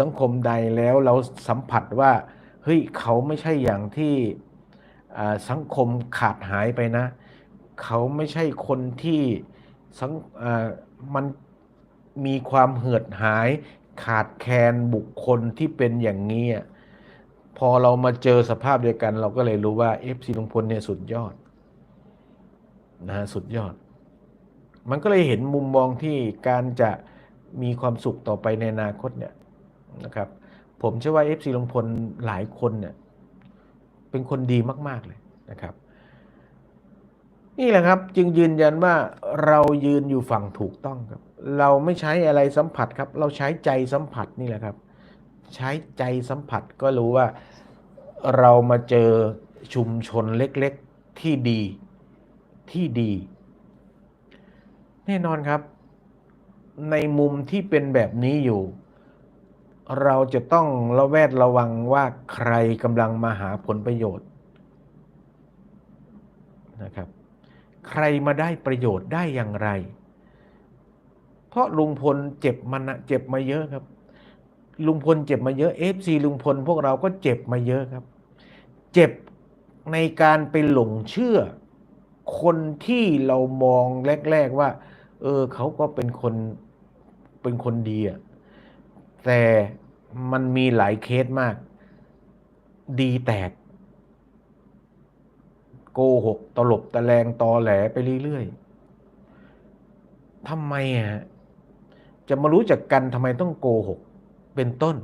สังคมใดแล้วเราสัมผัสว่าเฮ้ยเขาไม่ใช่อย่างที่สังคมขาดหายไปนะ เขาไม่ใช่คนที่สังมันมีความเหือดหาย ขาดแคลนบุคคลที่เป็นอย่างนี้พอเรามาเจอสภาพเดียวกัน เราก็เลยรู้ว่า FC ลุงพลเนี่ยสุดยอดนะฮะสุดยอด มันก็เลยเห็นมุมมองที่การจะมีความสุขต่อไปในอนาคตเนี่ย นะครับ ผมเชื่อว่า FC ลุงพลหลายคนเนี่ยเป็นคนดีมาก ๆ เลยนะครับ นี่แหละครับจึงยืนยันว่าเรายืนอยู่ฝั่งถูกต้องครับ เราไม่ใช้อะไรสัมผัสครับ เราใช้ใจสัมผัสนี่แหละครับ ใช้ใจสัมผัสก็รู้ว่าเรามาเจอชุมชนเล็กๆที่ดีที่ดี แน่นอนครับ ในมุมที่เป็นแบบนี้อยู่ เราจะต้องระแวดระวังว่าใครกำลังมาหาผลประโยชน์นะครับ ใครมาได้ประโยชน์ได้อย่างไร เพราะลุงพลเจ็บมันเจ็บมาเยอะครับ ลุงพลเจ็บมาเยอะเอฟซีลุงพลพวกเราก็เจ็บมาเยอะครับ เจ็บในการไปหลงเชื่อ คนที่เรามองแรก ๆว่า เออเขาก็เป็นคนเป็นคนดีอะ แต่มันมีหลายเคสมาก ดีแตก โกหก ตลบตะแลงตอแหลไปเรื่อยๆทำไมอะจะมารู้จักกันทำไมต้องโกหก เป็นต้น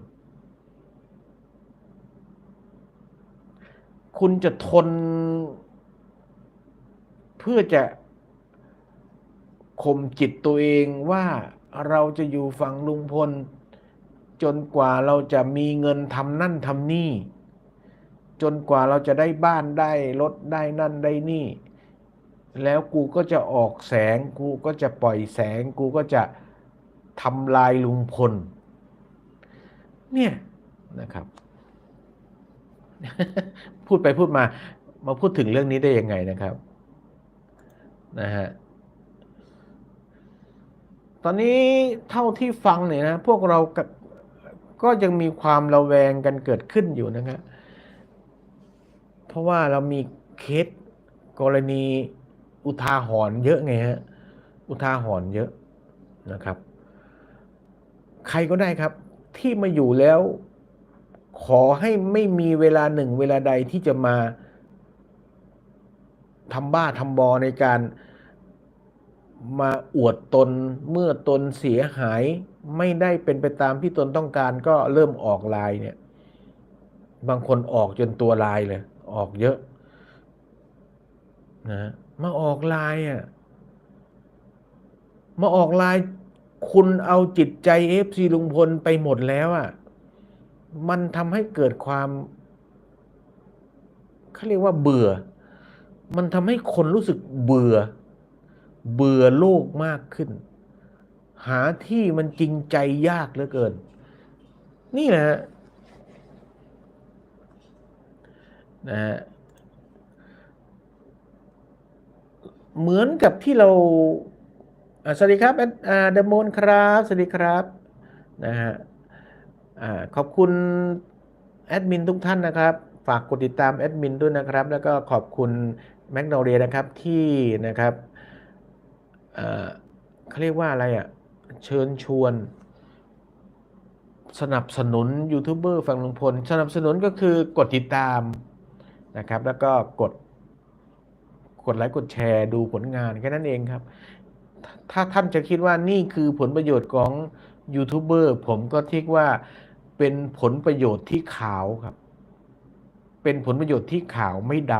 คุณจะทน เพื่อจะข่มจิตตัวเองว่าเราจะอยู่ฝั่งลุงพล จนกว่าเราจะมีเงินทำนั่นทำนี่ จนกว่าเราจะได้บ้านได้รถได้นั่นได้นี่ แล้วกูก็จะออกแสง กูก็จะปล่อยแสง กูก็จะทำลายลุงพล เนี่ยนะครับ พูดไปพูดมามาพูดถึงเรื่องนี้ได้ยังไงนะครับนะฮะตอนนี้เท่าที่ฟังเนี่ยนะ พวกเรา ก็ยังมีความระแวงกันเกิดขึ้นอยู่นะครับเพราะว่าเรามีเคสกรณีอุทาหรณ์เยอะไงฮะอุทาหรณ์เยอะนะครับ ใครก็ได้ครับ ที่มาอยู่แล้ว ขอให้ไม่มีเวลาหนึ่งเวลาใดที่จะมาทำบ้าทำบอในการมาอวดตนเมื่อตนเสียหาย ไม่ได้เป็นไปตามที่ตนต้องการก็เริ่มออกลายเนี่ย บางคนออกจนตัวลายเลย ออกเยอะนะมาออกลายอะมาออกลายคุณเอาจิตใจเอฟซีลุงพลไปหมดแล้วอะ มันทำให้เกิดความเขาเรียกว่าเบื่อ มันทำให้คนรู้สึกเบื่อ เบื่อโลกมากขึ้น หาที่มันจริงใจยากเหลือเกิน นี่แหละนะฮะเหมือนกับที่เราสวัสดีครับแอดเดมอนครับ สวัสดีครับนะฮะขอบคุณแอดมินทุกท่านนะครับ ฝากกดติดตามแอดมินด้วยนะครับ แล้วก็ขอบคุณแมกโนเรียนะครับที่นะครับเขาเรียกว่าอะไรอะ เชิญชวน สนับสนุนยูทูบเบอร์ฝั่งลุงพล สนับสนุนก็คือกดติดตามนะครับ แล้วก็กดกดไลค์กดแชร์ดูผลงานแค่นั้นเองครับ ถ้าท่านจะคิดว่านี่คือผลประโยชน์ของยูทูบเบอร์ผมก็ทิกว่าเป็นผลประโยชน์ที่ขาวครับ เป็นผลประโยชน์ที่ขาวไม่ด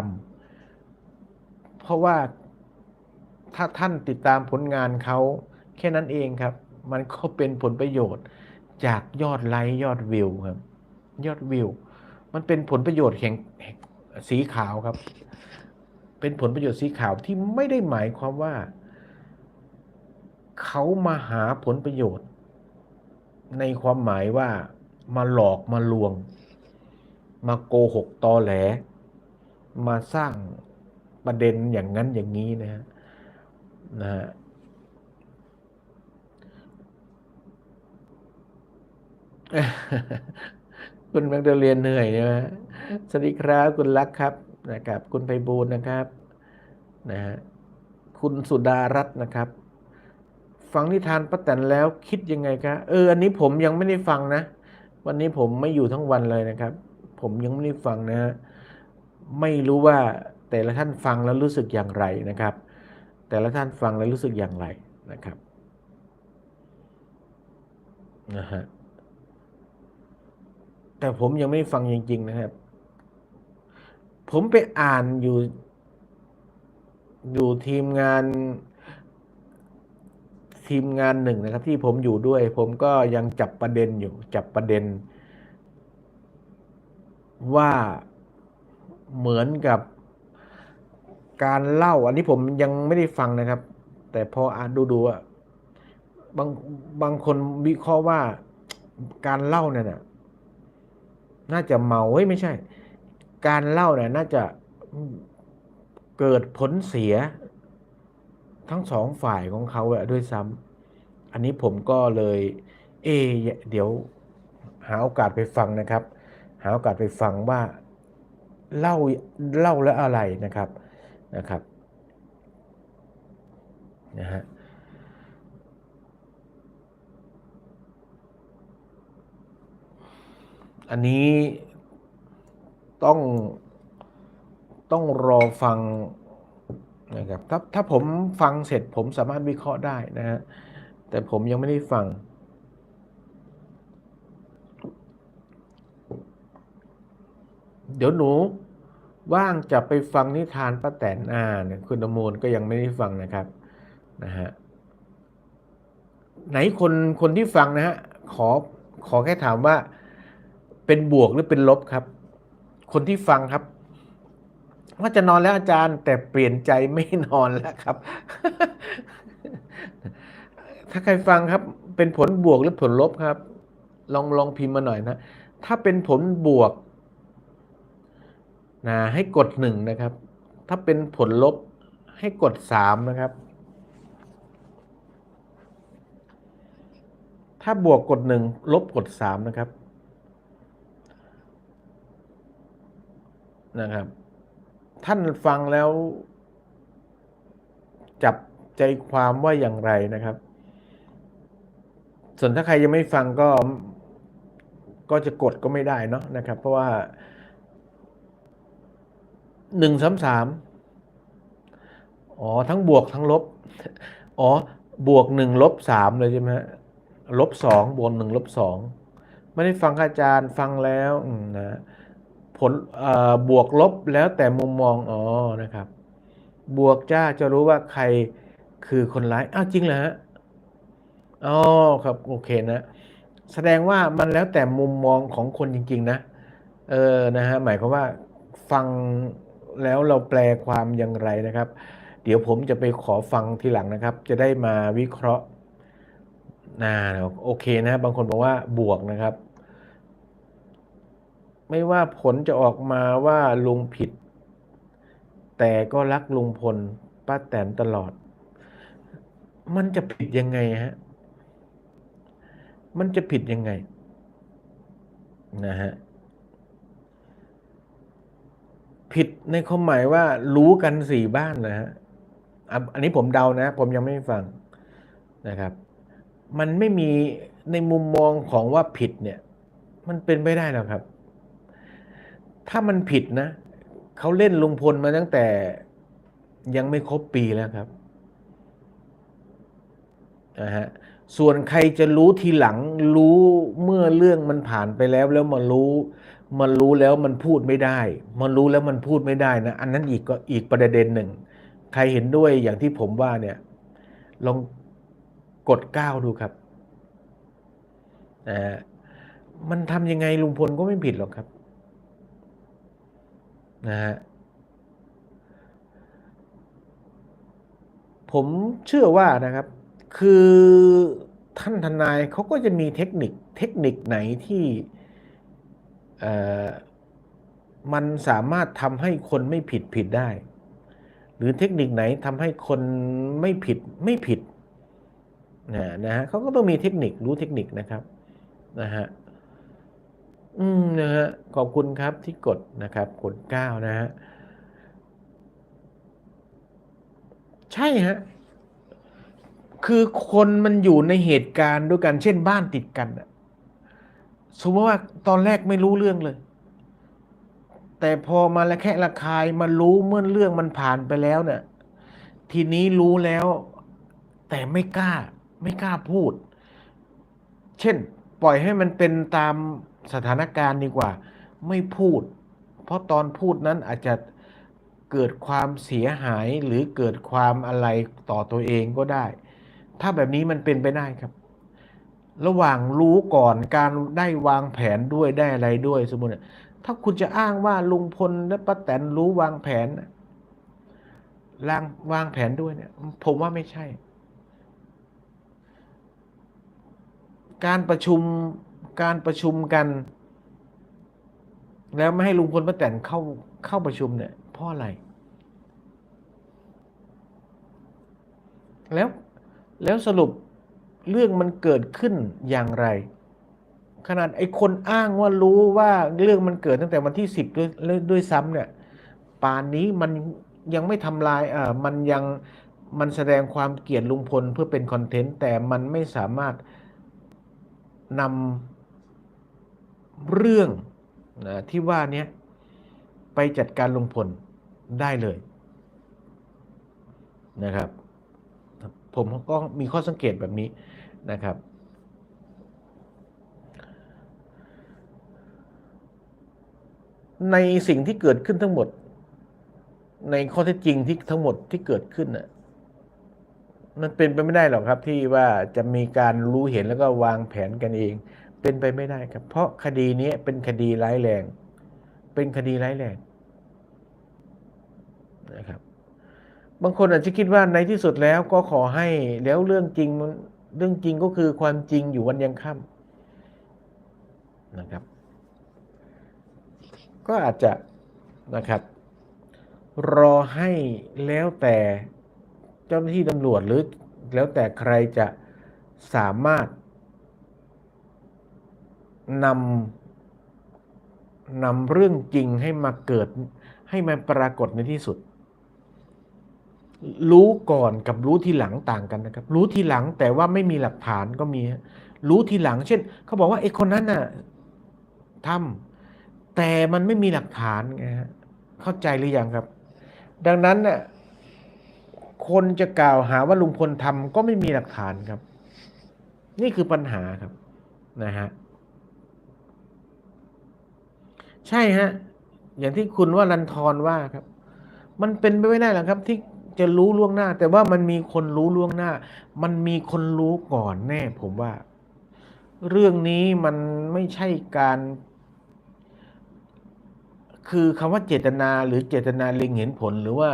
ำเพราะว่าถ้าท่านติดตามผลงานเขาแค่นั้นเองครับ มันก็เป็นผลประโยชน์จากยอดไลค์ยอดวิวครับ ยอดวิว มันเป็นผลประโยชน์แห่งสีขาวครับ เป็นผลประโยชน์สีขาวที่ไม่ได้หมายความว่า เขามาหาผลประโยชน์ ในความหมายว่ามาหลอกมาลวง มาโกหกตอแหล มาสร้างประเด็นอย่างนั้นอย่างนี้นะฮะนะฮะ คุณแมกดาเลียนเหนื่อยใช่ไหมสวัสดีครับคุณรักครับนะครับ คุณไพบูลย์นะครับนะฮะคุณสุดารัตน์นะครับ ฟังนิทานป้าแตนแล้วคิดยังไงคะเอออันนี้ผมยังไม่ได้ฟังนะ วันนี้ผมไม่อยู่ทั้งวันเลยนะครับ ผมยังไม่ได้ฟังนะฮะไม่รู้ว่าแต่ละท่านฟังแล้วรู้สึกอย่างไรนะครับ แต่ละท่านฟังแล้วรู้สึกอย่างไรนะครับนะฮะ แต่ผมยังไม่ได้ฟังจริง ๆ นะครับ ผมไปอ่านอยู่ อยู่ทีมงาน ทีมงานหนึ่งนะครับ ที่ผมอยู่ด้วย ผมก็ยังจับประเด็นอยู่ จับประเด็น ว่าเหมือนกับการเล่า อันนี้ผมยังไม่ได้ฟังนะครับ แต่พออ่านดูดูอะบางบางคนวิเคราะห์ว่าการเล่าเนี่ยนะ น่าจะเมาเฮ้ยไม่ใช่ การเล่าเนี่ยน่าจะเกิดผลเสีย ทั้งสองฝ่ายของเขาอะด้วยซ้ำอันนี้ผมก็เลย เอเดี๋ยวหาโอกาสไปฟังนะครับ หาโอกาสไปฟังว่าเล่าเล่าแล้วอะไรนะครับนะครับนะฮะ อันนี้ต้องต้องรอฟังนะครับถ้าถ้าผมฟังเสร็จผมสามารถวิเคราะห์ได้นะฮะแต่ผมยังไม่ได้ฟัง เดี๋ยวหนูว่างจะไปฟังนิทานป้าแตนอ่าเนี่ยคุณอมูลก็ยังไม่ได้ฟังนะครับนะฮะไหนคนคนที่ฟังนะฮะขอขอแค่ถามว่า เป็นบวกหรือเป็นลบครับ คนที่ฟังครับ ว่าจะนอนแล้วอาจารย์ แต่เปลี่ยนใจไม่นอนแล้วครับ ถ้าใครฟังครับ เป็นผลบวกหรือผลลบครับ ลองลองพิมพ์มาหน่อยนะ ถ้าเป็นผลบวกนะให้กดหนึ่งนะครับ ถ้าเป็นผลลบให้กดสามนะครับ ถ้าบวกกดหนึ่งลบกดสามนะครับ นะครับ ท่านฟังแล้ว จับใจความว่าอย่างไรนะครับ ส่วนถ้าใครยังไม่ฟังก็ก็จะกดก็ไม่ได้เนาะนะครับ เพราะว่าหนึ่งสามสามอ๋อ ทั้งบวกทั้งลบ อ๋อ บวกหนึ่งลบสามเลยใช่ไหมฮะลบสองบวกหนึ่งลบสองไม่ได้ฟังอาจารย์ฟังแล้วนะ ผลบวกลบแล้วแต่มุมมองอ๋อนะครับ บวกจ้าจะรู้ว่าใครคือคนร้ายอ้าวจริงเหรอฮะอ๋อครับโอเคนะแสดงว่ามันแล้วแต่มุมมองของคนจริง ๆ นะ เออนะฮะหมายความว่าฟังแล้วเราแปลความอย่างไรนะครับ เดี๋ยวผมจะไปขอฟังทีหลังนะครับ จะได้มาวิเคราะห์นะโอเคนะ บางคนบอกว่าบวกนะครับ ไม่ว่าผลจะออกมาว่าลุงผิด แต่ก็รักลุงพลป้าแตนตลอด มันจะผิดยังไงฮะ มันจะผิดยังไง นะฮะ ผิดในความหมายว่า รู้กันสี่บ้านนะฮะ อันนี้ผมเดานะ ผมยังไม่ฟังนะครับ มันไม่มีในมุมมองของว่าผิดเนี่ย มันเป็นไม่ได้หรอกครับ ถ้ามันผิดนะเขาเล่นลุงพลมาตั้งแต่ยังไม่ครบปีแล้วครับนะฮะส่วนใครจะรู้ทีหลังรู้เมื่อเรื่องมันผ่านไปแล้วแล้วมารู้มันรู้แล้วมันพูดไม่ได้ มันรู้แล้วมันพูดไม่ได้นะ อันนั้นอีกก็อีกประเด็นหนึ่ง ใครเห็นด้วยอย่างที่ผมว่าเนี่ย ลองกดก้าวดูครับนะมันทำยังไงลุงพลก็ไม่ผิดหรอกครับ นะฮะผมเชื่อว่านะครับ คือท่านทนายเขาก็จะมีเทคนิคเทคนิคไหนที่มันสามารถทำให้คนไม่ผิดผิดได้ หรือเทคนิคไหนทำให้คนไม่ผิดไม่ผิดนะนะฮะเขาก็ต้องมีเทคนิครู้เทคนิคนะครับนะฮะ อืมนะฮะขอบคุณครับที่กดนะครับกดเก้านะฮะใช่ฮะคือคนมันอยู่ในเหตุการณ์ด้วยกัน เช่นบ้านติดกันอะสมมติว่าตอนแรกไม่รู้เรื่องเลย แต่พอมาละแคะระคายมารู้เมื่อเรื่องมันผ่านไปแล้วเนี่ย ทีนี้รู้แล้ว แต่ไม่กล้า ไม่กล้าพูด เช่น ปล่อยให้มันเป็นตาม สถานการณ์ดีกว่า ไม่พูด เพราะตอนพูดนั้นอาจจะเกิดความเสียหายหรือเกิดความอะไรต่อตัวเองก็ได้ ถ้าแบบนี้มันเป็นไปได้ครับ ระหว่างรู้ก่อนการได้วางแผนด้วยได้อะไรด้วยสมมติถ้าคุณจะอ้างว่าลุงพลและป้าแตนรู้วางแผนวางวางแผนด้วยเนี่ย ผมว่าไม่ใช่ การประชุม การประชุมกัน แล้วไม่ให้ลุงพลป้าแตนเข้าเข้าประชุมเนี่ยเพราะอะไร แล้วแล้วสรุปเรื่องมันเกิดขึ้นอย่างไร ขนาดไอ้คนอ้างว่ารู้ว่าเรื่องมันเกิดตั้งแต่วันที่สิบด้วยด้วยซ้ำเนี่ยป่านนี้มันยังไม่ทำลายเอ่ามันยังมันแสดงความเกลียดลุงพลเพื่อเป็นคอนเทนต์ แต่มันไม่สามารถนำ เรื่องนะที่ว่านี้ไปจัดการลงพลได้เลยนะครับ ผมก็มีข้อสังเกตแบบนี้นะครับ ในสิ่งที่เกิดขึ้นทั้งหมด ในข้อเท็จจริงที่ทั้งหมดที่เกิดขึ้นน่ะมันเป็นไปไม่ได้หรอกครับที่ว่าจะมีการรู้เห็นแล้วก็วางแผนกันเอง เป็นไปไม่ได้ครับ เพราะคดีนี้เป็นคดีร้ายแรง เป็นคดีร้ายแรงนะครับ บางคนอาจจะคิดว่าในที่สุดแล้วก็ขอให้แล้วเรื่องจริงเรื่องจริงก็คือความจริงอยู่วันยังค่ำนะครับ ก็อาจจะนะครับ รอให้แล้วแต่เจ้าหน้าที่ตำรวจหรือแล้วแต่ใครจะสามารถ นำนำเรื่องจริงให้มาเกิด ให้มันปรากฏในที่สุด รู้ก่อนกับรู้ทีหลังต่างกันนะครับ รู้ทีหลังแต่ว่าไม่มีหลักฐานก็มี รู้ทีหลัง เช่น เขาบอกว่าไอ้คนนั้นน่ะทำแต่มันไม่มีหลักฐานไงฮะเข้าใจหรือยังครับ ดังนั้นน่ะคนจะกล่าวหาว่าลุงพลทำก็ไม่มีหลักฐานครับ นี่คือปัญหาครับนะฮะ ใช่ฮะ อย่างที่คุณว่ารันทรว่าครับ มันเป็นไปไม่ได้หรอกครับ ที่จะรู้ล่วงหน้า แต่ว่ามันมีคนรู้ล่วงหน้า มันมีคนรู้ก่อนแน่ ผมว่า เรื่องนี้มันไม่ใช่การ คือคำว่าเจตนาหรือเจตนาเล็งเห็นผลหรือว่า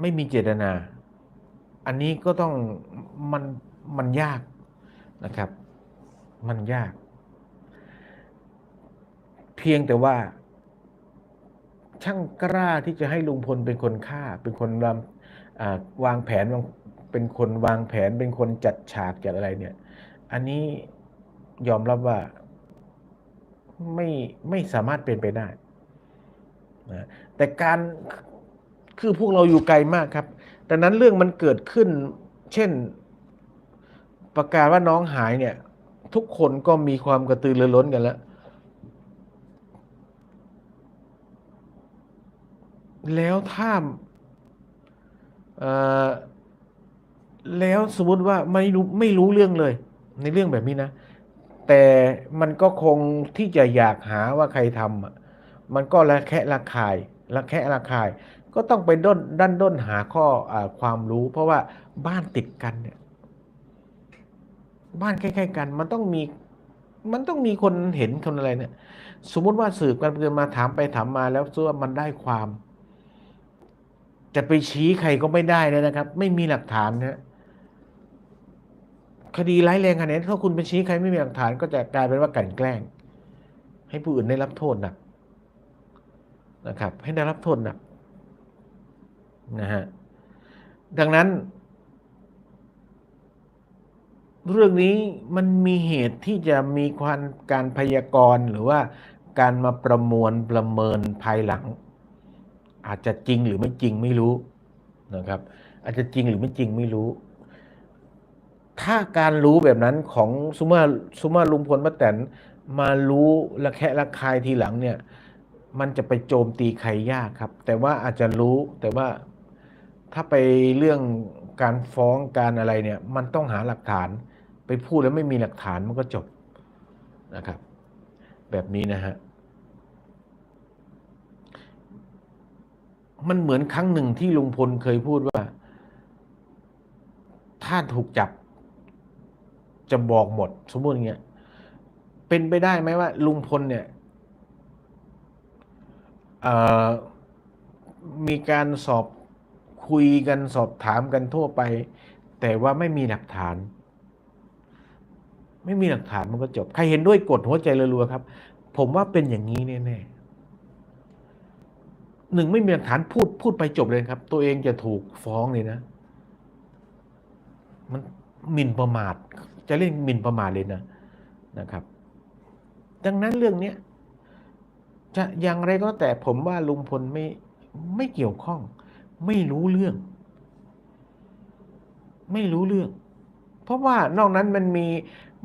ไม่มีเจตนา อันนี้ก็ต้องมันมันยากนะครับ มันยาก พียงแต่ว่า ช่างกล้าที่จะให้ลุงพลเป็นคนฆ่า เป็นคนวางวางแผนเป็นคนวางแผน เป็นคนจัดฉากจัดอะไรเนี่ย อันนี้ยอมรับว่าไม่ไม่สามารถเป็นไปได้นะแต่การคือพวกเราอยู่ไกลมากครับดังนั้นเรื่องมันเกิดขึ้น เช่น ประกาศว่าน้องหายเนี่ย ทุกคนก็มีความกระตือรือร้นกันแล้ว แล้วถ้าแล้วสมมติว่าไม่รู้ไม่รู้เรื่องเลย ในเรื่องแบบนี้นะ แต่มันก็คงที่จะอยากหาว่าใครทำมันก็ละแคะระคายละแคะระคาย ก็ต้องไปด้นด้านด้นหาข้ออความรู้ เพราะว่าบ้านติดกันเนี่ย บ้านใกล้ๆกัน มันต้องมีมันต้องมีคนเห็นคนอะไรเนี่ย สมมุติว่าสืบกันเกินมาถามไปถามมาแล้วว่ามันได้ความ จะไปชี้ใครก็ไม่ได้เลยนะครับ ไม่มีหลักฐานนะคดีร้ายแรงขนาดนี้ถ้าคุณไปชี้ใครไม่มีหลักฐาน ก็จะกลายเป็นว่ากันแกล้ง ให้ผู้อื่นได้รับโทษหนักนะครับ ให้ได้รับโทษหนักนะฮะดังนั้น เรื่องนี้มันมีเหตุที่จะมีความการพยากรณ์หรือว่าการมาประมวลประเมินภายหลัง อาจจะจริงหรือไม่จริงไม่รู้นะครับ อาจจะจริงหรือไม่จริงไม่รู้ ถ้าการรู้แบบนั้นของสุมาสุมาลุงพลป้าแตนมารู้ละแคะละคายทีหลังเนี่ย มันจะไปโจมตีใครยากครับ แต่ว่าอาจจะรู้แต่ว่าถ้าไปเรื่องการฟ้องการอะไรเนี่ย มันต้องหาหลักฐานไปพูดแล้วไม่มีหลักฐานมันก็จบนะครับ แบบนี้นะฮะ มันเหมือนครั้งหนึ่งที่ลุงพลเคยพูดว่า ถ้าถูกจับ จะบอกหมด สมมติอย่างเงี้ย เป็นไปได้ไหมว่า ลุงพลเนี่ยมีการสอบคุยกันสอบถามกันทั่วไป แต่ว่าไม่มีหลักฐาน ไม่มีหลักฐานมันก็จบ ใครเห็นด้วยกดหัวใจรัวๆครับ ผมว่าเป็นอย่างนี้แน่ๆ หนึ่งไม่มีหลักฐานพูดพูดไปจบเลยครับ ตัวเองจะถูกฟ้องเลยนะ มันหมิ่นประมาท จะเรียกหมิ่นประมาทเลยนะนะครับ ดังนั้นเรื่องเนี้ยจะอย่างไรก็แต่ผมว่าลุงพลไม่ไม่เกี่ยวข้อง ไม่รู้เรื่อง ไม่รู้เรื่อง เพราะว่านอกนั้นมันมี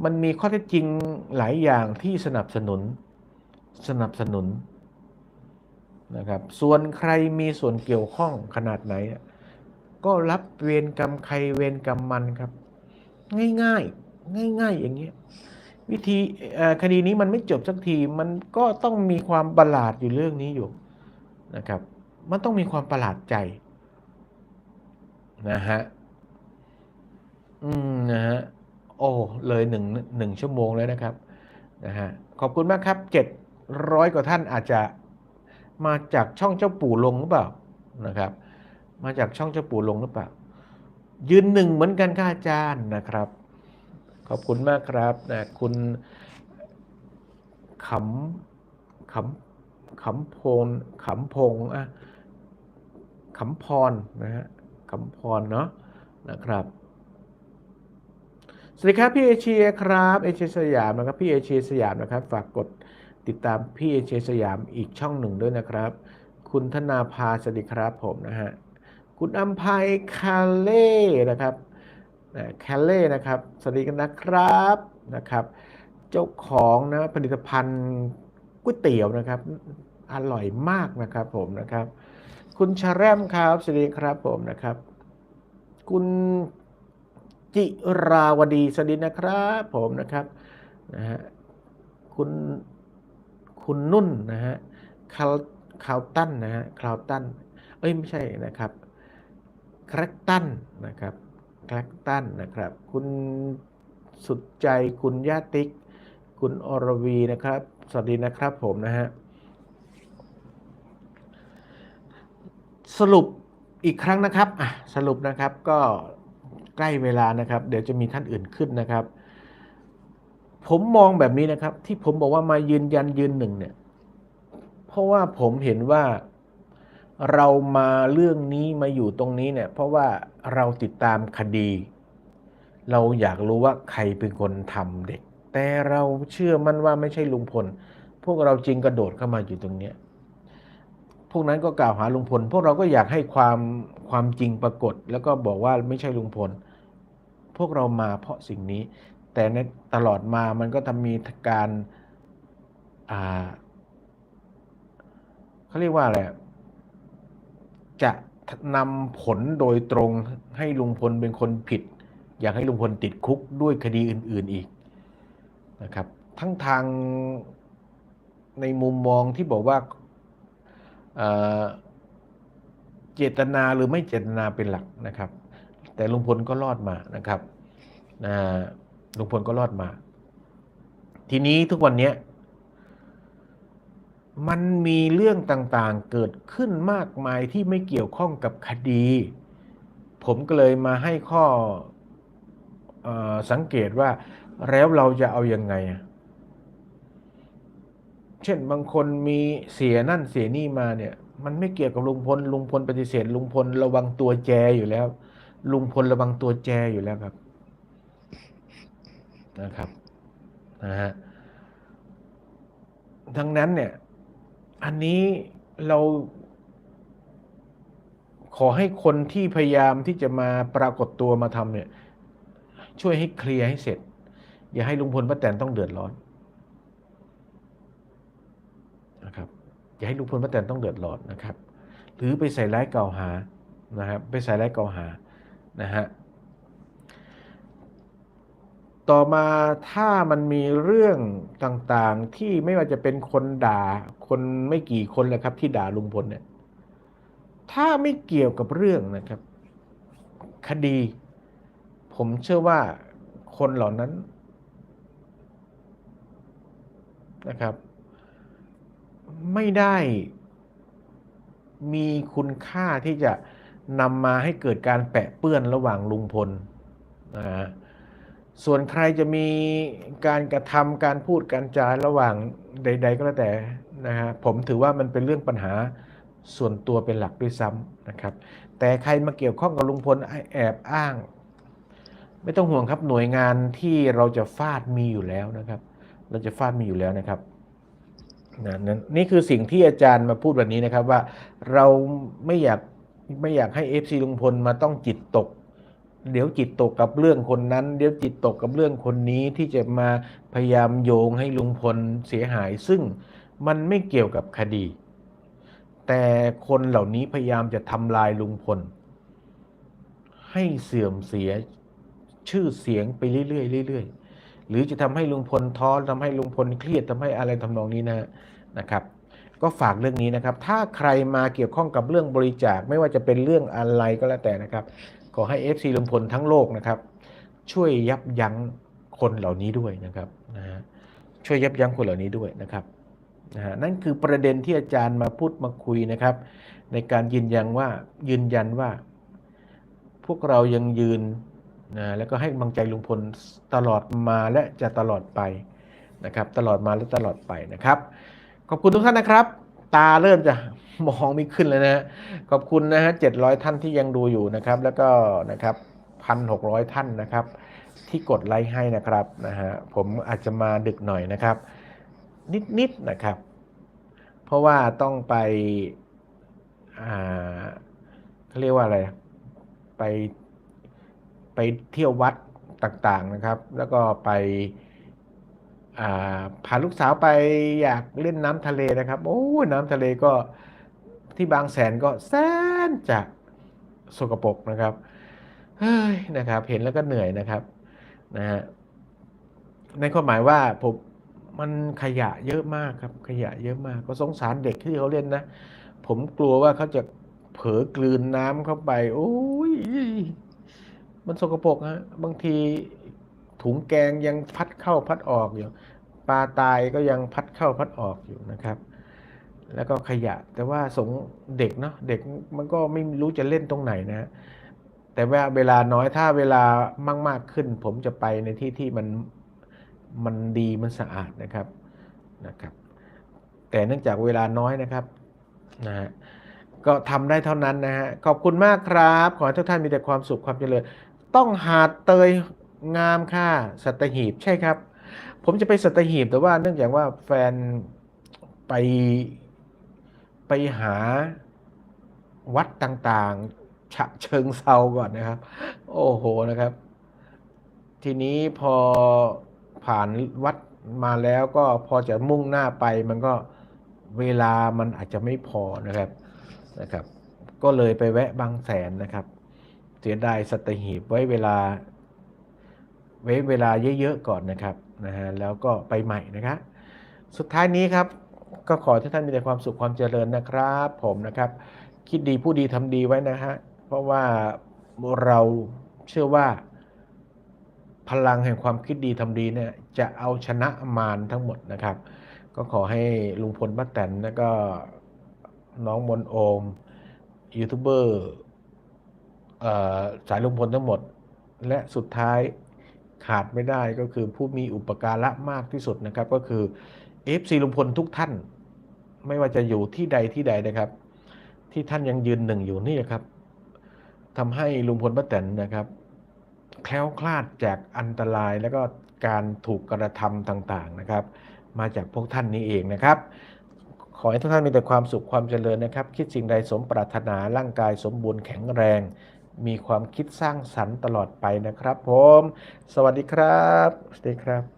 มันมีข้อเท็จจริงหลายอย่างที่สนับสนุน สนับสนุน นะครับ ส่วนใครมีส่วนเกี่ยวข้องขนาดไหน ก็รับเวรกรรมใครเวรกรรมมันครับ ง่ายๆ ง่ายๆ อย่างเงี้ยวิธีคดีนี้มันไม่จบสักทีมันก็ต้องมีความประหลาดอยู่เรื่องนี้อยู่นะครับ มันต้องมีความประหลาดใจนะฮะอืมนะฮะโอ้เลยหนึ่งหนึ่งชั่วโมงแล้วนะครับนะฮะขอบคุณมากครับเจ็ดร้อยกว่าท่านอาจจะ มาจากช่องเจ้าปู่ลงหรือเปล่านะครับ มาจากช่องเจ้าปู่ลงหรือเปล่า ยืนหนึ่งเหมือนกันค่ะอาจารย์นะครับ ขอบคุณมากครับนะคุณขำขำขำพงขำพงอะขำพรนะฮะขำพรเนาะนะครับสวัสดีครับพี่เอเชียครับเอเชียสยามนะครับพี่เอเชียสยามนะครับ ฝากกด ติดตามพี่เอเชียสยามอีกช่องหนึ่งด้วยนะครับ คุณธนาภาสวัสดีครับผมนะฮะ คุณอัมภัยคาเล่นะครับแคลเล่นะครับ สวัสดีกันนะครับนะครับ เจ้าของนะผลิตภัณฑ์ก๋วยเตี๋ยวนะครับ อร่อยมากนะครับผมนะครับ คุณชาแรมครับ สวัสดีครับผมนะครับ คุณจิราวดีสวัสดีนะครับผมนะครับนะฮะคุณ คุณนุ่นนะฮะคาคาวตันนะฮะคาวตันเอ้ยไม่ใช่นะครับครักตันนะครับครักตันนะครับ คุณสุดใจคุณญาติก คุณอรวีนะครับ สวัสดีนะครับผมนะฮะสรุปอีกครั้งนะครับอะสรุปนะครับก็ใกล้เวลานะครับ เดี๋ยวจะมีท่านอื่นขึ้นนะครับ ผมมองแบบนี้นะครับ ที่ผมบอกว่ามายืนยันยืนหนึ่งเนี่ย เพราะว่าผมเห็นว่าเรามาเรื่องนี้มาอยู่ตรงนี้เนี่ย เพราะว่าเราติดตามคดี เราอยากรู้ว่าใครเป็นคนทำเด็ก แต่เราเชื่อมั่นว่าไม่ใช่ลุงพล พวกเราจริงกระโดดเข้ามาอยู่ตรงเนี้พวกนั้นก็กล่าวหาลุงพล พวกเราก็อยากให้ความความจริงปรากฏ แล้วก็บอกว่าไม่ใช่ลุงพล พวกเรามาเพราะสิ่งนี้ แต่ในตลอดมามันก็ทำมีการอาเขาเรียกว่าอะไรจะนำผลโดยตรงให้ลุงพลเป็นคนผิด อยากให้ลุงพลติดคุกด้วยคดีอื่น ๆอีกนะครับ ทั้งทางในมุมมองที่บอกว่าเจตนาหรือไม่เจตนาเป็นหลักนะครับ แต่ลุงพลก็รอดมานะครับ ลุงพลก็รอดมา ทีนี้ทุกวันนี้มันมีเรื่องต่างๆเกิดขึ้นมากมายที่ไม่เกี่ยวข้องกับคดี ผมก็เลยมาให้ข้ออสังเกตว่าแล้วเราจะเอาอยัางไง เช่นบางคนมีเสียนั่นเสียนี่มาเนี่ย มันไม่เกี่ยวกับลุงพลลุงพลปฏิเสธลุงพลระวังตัวแจอยู่แล้ว ลุงพลระวังตัวแจอยู่แล้วครับ นะครับนะฮะดังนั้นเนี่ย อันนี้เราขอให้คนที่พยายามที่จะมาปรากฏตัวมาทำเนี่ย ช่วยให้เคลียร์ให้เสร็จ อย่าให้ลุงพลป้าแตนต้องเดือดร้อนนะครับอย่าให้ลุงพลป้าแตนต้องเดือดร้อนนะครับ หรือไปใส่ร้ายกล่าวหานะครับ ไปใส่ร้ายกล่าวหานะฮะ ต่อมาถ้ามันมีเรื่องต่างๆที่ไม่ว่าจะเป็นคนด่า คนไม่กี่คนแหละครับ ที่ด่าลุงพลเนี่ย ถ้าไม่เกี่ยวกับเรื่องนะครับ คดี ผมเชื่อว่าคนเหล่านั้นนะครับ ไม่ได้มีคุณค่าที่จะนำมาให้เกิดการแปะเปื้อนระหว่างลุงพลนะฮะ ส่วนใครจะมีการกระทำการพูดการจาระหว่างใด ๆ ก็แล้วแต่นะฮะผมถือว่ามันเป็นเรื่องปัญหาส่วนตัวเป็นหลักด้วยซ้ำนะครับ แต่ใครมาเกี่ยวข้องกับลุงพลแอบอ้าง ไม่ต้องห่วงครับหน่วยงานที่เราจะฟาดมีอยู่แล้วนะครับ เราจะฟาดมีอยู่แล้วนะครับนั้นนี่คือสิ่งที่อาจารย์มาพูดวันนี้นะครับว่าเราไม่อยากไม่อยากให้ FC ลุงพลมาต้องจิตตก เดี๋ยวจิตตกกับเรื่องคนนั้น เดี๋ยวจิตตกกับเรื่องคนนี้ที่จะมาพยายามโยงให้ลุงพลเสียหาย ซึ่งมันไม่เกี่ยวกับคดี แต่คนเหล่านี้พยายามจะทำลายลุงพล ให้เสื่อมเสียชื่อเสียงไปเรื่อยๆเรื่อยๆหรือจะทำให้ลุงพลท้อทำให้ลุงพลเครียดทำให้อะไรทำนองนี้นะนะครับ ก็ฝากเรื่องนี้นะครับ ถ้าใครมาเกี่ยวข้องกับเรื่องบริจาคไม่ว่าจะเป็นเรื่องอะไรก็แล้วแต่นะครับ ขอให้ FC ลุงพลทั้งโลกนะครับ ช่วยยับยั้งคนเหล่านี้ด้วยนะครับนะฮะช่วยยับยั้งคนเหล่านี้ด้วยนะครับนะฮะนั่นคือประเด็นที่อาจารย์มาพูดมาคุยนะครับ ในการยืนยันว่ายืนยันว่า พวกเรายังยืนนะแล้วก็ให้กำลังใจลุงพลตลอดมาและจะตลอดไปนะครับ ตลอดมาและตลอดไปนะครับ ขอบคุณทุกท่านนะครับ ตาเริ่มจะมองไม่ขึ้นเลยนะฮะขอบคุณนะฮะเจ็ดร้อยท่านที่ยังดูอยู่นะครับ แล้วก็นะครับพันหกร้อยท่านนะครับ ที่กดไลค์ให้นะครับนะฮะผมอาจจะมาดึกหน่อยนะครับ นิดๆนะครับ เพราะว่าต้องไปอ่าเขาเรียกว่าอะไร ไปไปเที่ยววัดต่างๆนะครับ แล้วก็ไป พาลูกสาวไปอยากเล่นน้ำทะเลนะครับ โอ้ยน้ำทะเลก็ที่บางแสนก็แสนจะสกปรกนะครับ เฮ้ยนะครับ เห็นแล้วก็เหนื่อยนะครับนะฮะในความหมายว่าผมมันขยะเยอะมากครับ ขยะเยอะมาก ก็สงสารเด็กที่เขาเล่นนะ ผมกลัวว่าเขาจะเผลอกลืนน้ำเข้าไป โอ้ยมันสกปรกฮะบางที ถุงแกงยังพัดเข้าพัดออกอยู่ปลาตายก็ยังพัดเข้าพัดออกอยู่นะครับ แล้วก็ขยะ แต่ว่าสงเด็กเนาะเด็กมันก็ไม่รู้จะเล่นตรงไหนนะ แต่ว่าเวลาน้อยถ้าเวลามากๆขึ้น ผมจะไปในที่ที่มันมันดีมันสะอาดนะครับนะครับ แต่เนื่องจากเวลาน้อยนะครับนะฮะก็ทำได้เท่านั้นนะฮะขอบคุณมากครับ ขอให้ทุกท่านมีแต่ความสุขความเจริญ ต้องหาดเตย งามค่ะสัตหีบใช่ครับ ผมจะไปสัตหีบแต่ว่าเนื่องจากว่าแฟนไปไปหาวัดต่างๆ ฉะเชิงเซาก่อนนะครับ โอ้โหนะครับ ทีนี้พอผ่านวัดมาแล้วก็พอจะมุ่งหน้าไปมันก็เวลามันอาจจะไม่พอนะครับนะครับ ก็เลยไปแวะบางแสนนะครับ เสียดายสัตหีบไว้เวลา ไว้นเวลาเยอะๆก่อนนะครับนะฮะแล้วก็ไปใหม่นะครับสุดท้ายนี้ครับก็ขอให้ท่านมีแต่ความสุขความเจริญนะครับผมนะครับ คิดดีผู้ดีทำดีไว้นะฮะเพราะว่าเราเชื่อว่า พลังแห่งความคิดดีทำดีเนี่ยจะเอาชนะมารทั้งหมดนะครับ ก็ขอให้ลุงพลป้าแตนแล้วก็น้องมนโอมยูทูบเบอร์สายลุงพลทั้งหมด และสุดท้าย ขาดไม่ได้ก็คือผู้มีอุปการะมากที่สุดนะครับก็คือเอฟซีลุงพลทุกท่าน ไม่ว่าจะอยู่ที่ใดที่ใดนะครับ ที่ท่านยังยืนหนึ่งอยู่นี่ครับทำให้ลุงพลป้าแตนนะครับ แคล้วคลาดจากอันตรายแล้วก็การถูกกระทำต่างๆนะครับ มาจากพวกท่านนี้เองนะครับ ขอให้ทุกท่านมีแต่ความสุขความเจริญนะครับ คิดสิ่งใดสมปรารถนาร่างกายสมบูรณ์แข็งแรง มีความคิดสร้างสรรค์ตลอดไปนะครับผม สวัสดีครับ สวัสดีครับ